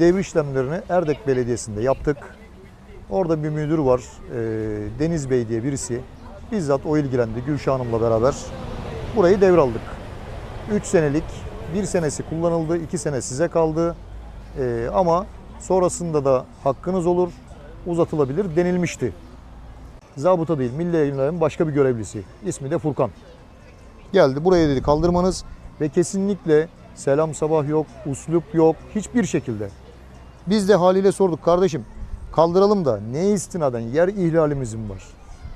Devir işlemlerini Erdek Belediyesi'nde yaptık. Orada bir müdür var, e, Deniz Bey diye birisi. Bizzat o ilgilendi Gülşah Hanım'la beraber. Burayı devraldık. 3 senelik, 1 senesi kullanıldı, 2 sene size kaldı. E, ama sonrasında da hakkınız olur, uzatılabilir denilmişti. Zabıta değil, Milli Yayınlar'ın başka bir görevlisi. İsmi de Furkan. Geldi buraya dedi kaldırmanız ve kesinlikle selam sabah yok, uslup yok, hiçbir şekilde. Biz de haliyle sorduk kardeşim kaldıralım da ne istinaden yer ihlalimizin var.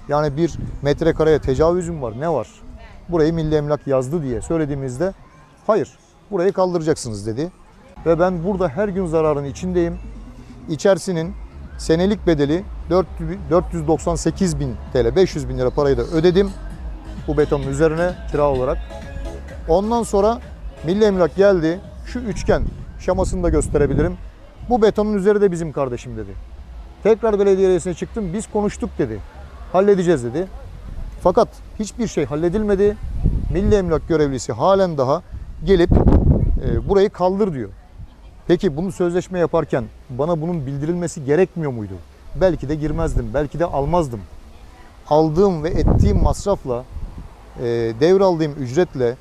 Yani bir metrekareye tecavüzüm var ne var? Burayı Milli Emlak yazdı diye söylediğimizde hayır burayı kaldıracaksınız dedi. Ve ben burada her gün zararın içindeyim. İçerisinin senelik bedeli 400 498 bin TL 500 bin lira parayı da ödedim. Bu betonun üzerine kira olarak. Ondan sonra Milli Emlak geldi. Şu üçgen şamasını da gösterebilirim. Bu betonun üzeri de bizim kardeşim dedi. Tekrar belediye reisine çıktım. Biz konuştuk dedi. Halledeceğiz dedi. Fakat hiçbir şey halledilmedi. Milli Emlak görevlisi halen daha gelip e, burayı kaldır diyor. Peki bunu sözleşme yaparken bana bunun bildirilmesi gerekmiyor muydu? Belki de girmezdim, belki de almazdım. Aldığım ve ettiğim masrafla, devraldığım ücretle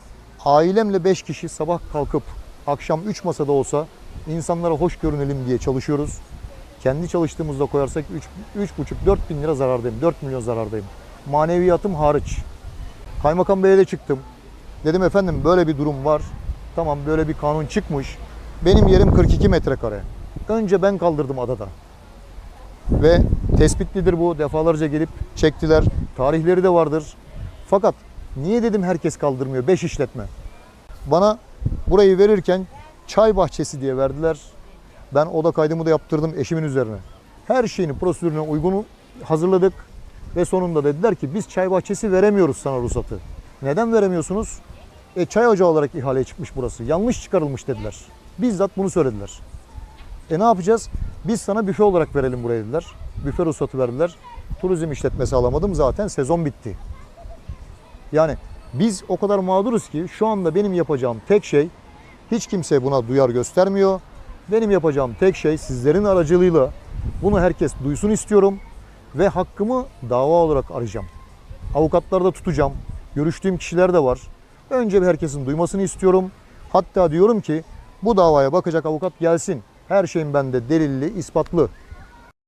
ailemle 5 kişi sabah kalkıp akşam 3 masada olsa insanlara hoş görünelim diye çalışıyoruz. Kendi çalıştığımızda koyarsak 3,5-4 bin lira zarardayım, 4 milyon zarardayım. Maneviyatım hariç. Kaymakam Bey'e de çıktım. Dedim efendim böyle bir durum var. Tamam böyle bir kanun çıkmış. Benim yerim 42 metrekare. Önce ben kaldırdım adada. Ve tespitlidir bu. Defalarca gelip çektiler. Tarihleri de vardır. Fakat niye dedim herkes kaldırmıyor? 5 işletme. Bana burayı verirken çay bahçesi diye verdiler. Ben oda kaydımı da yaptırdım eşimin üzerine. Her şeyini prosedürüne uygun hazırladık. Ve sonunda dediler ki biz çay bahçesi veremiyoruz sana ruhsatı. Neden veremiyorsunuz? E, çay ocağı olarak ihaleye çıkmış burası. Yanlış çıkarılmış dediler. Bizzat bunu söylediler. E ne yapacağız? Biz sana büfe olarak verelim burayı dediler. Büfe ruhsatı verdiler. Turizm işletmesi alamadım zaten sezon bitti. Yani biz o kadar mağduruz ki şu anda benim yapacağım tek şey hiç kimse buna duyar göstermiyor. Benim yapacağım tek şey sizlerin aracılığıyla bunu herkes duysun istiyorum ve hakkımı dava olarak arayacağım. Avukatları da tutacağım. Görüştüğüm kişiler de var. Önce bir herkesin duymasını istiyorum. Hatta diyorum ki bu davaya bakacak avukat gelsin. Her şeyin bende delilli, ispatlı.